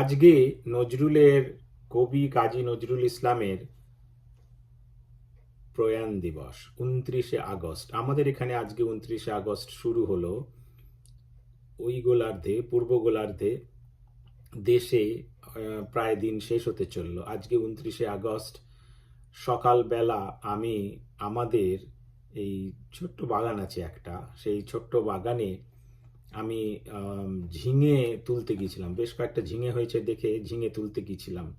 আজকে নজরুলের কবি কাজী নজরুল ইসলামের প্রয়াণ দিবস, উনত্রিশে আগস্ট। আমাদের এখানে আজকে উনত্রিশে আগস্ট শুরু হলো। ওই গোলার্ধে, পূর্ব গোলার্ধে দেশে প্রায় দিন শেষ হতে চলল। আজকে উনত্রিশে আগস্ট, সকালবেলা আমি, আমাদের এই ছোট্ট বাগান আছে একটা, সেই ছোট্ট বাগানে আমি ঝিঙে তুলতে গিয়েছিলাম। বেশ কয়েকটা ঝিঙে হয়েছে দেখে ঝিঙে তুলতে গিয়েছিলাম।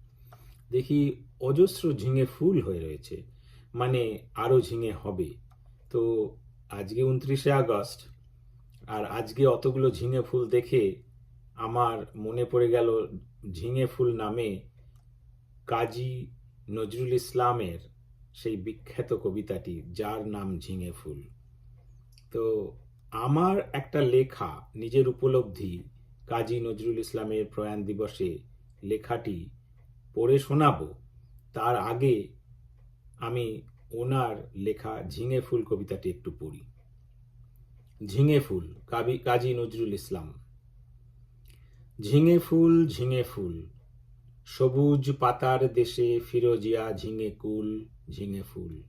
দেখি অজস্র ঝিঙে ফুল হয়ে রয়েছে। মানে আরও ঝিঙে হবে। তো আজকে উনত্রিশে আগস্ট, আর আজকে অতগুলো ঝিঙে ফুল দেখে আমার মনে পড়ে গেল ঝিঙে ফুল নামে কাজী নজরুল ইসলামের সেই বিখ্যাত কবিতাটি, যার নাম ঝিঙে ফুল। তো আমার একটা লেখা নিজের উপলব্ধি কাজী নজরুল ইসলামের প্রয়াণ দিবসে লেখাটি পড়ে শোনাবো। তার আগে আমি ওনার লেখা ঝিঙে ফুল কবিতাটি একটু পড়ি। ঝিঙে ফুল, কাবি, কাজী নজরুল ইসলাম। ঝিঙে ফুল ঝিঙে ফুল, সবুজ পাতার দেশে ফিরোজিয়া ঝিঙে কুল, ঝিঙে ফুল।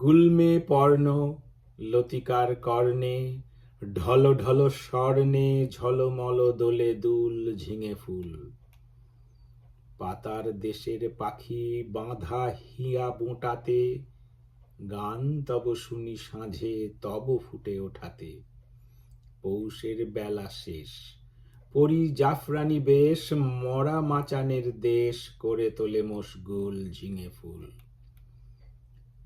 গুলমে পর্ণ লতিকার কর্ণে, ঢল ঢল স্বর্ণে, ঝলমল দোলে দুল ঝিঙে ফুল। পাতার দেশের পাখি বাঁধা হিয়া বোঁটাতে, গান তব শুনি সাঁঝে তব ফুটে ওঠাতে। পৌষের বেলা শেষ, পরি জাফরানি বেশ, মরা মাচানের দেশ করে তোলে মশগুল ঝিঙে ফুল।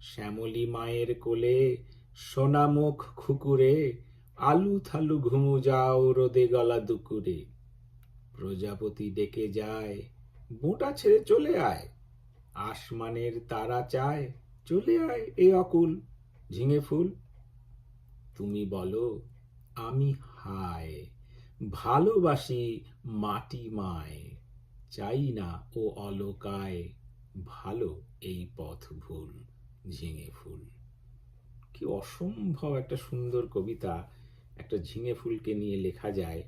শ্যামলী মায়ের কোলে সোনামুখ খুকুরে, আলু থালু ঘুমু যাও রোদে গলা দুকুরে। প্রজাপতি ডেকে যায় বোঁটা ছেড়ে চলে আয়। আসমানের তারা চায়, চলে আয় এ অকুল, ঝিঙে ফুল। তুমি বলো, আমি হায়, ভালোবাসি মাটি মায়। চাই না ও অলকায়, ভালো এই পথ ভুল ঝিঙে ফুল। কি অসম্ভব একটা সুন্দর কবিতা, একটা ঝিঙে ফুলকে নিয়ে লেখা যায়,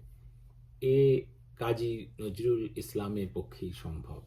এ কাজী নজরুল ইসলামের পক্ষেই সম্ভব।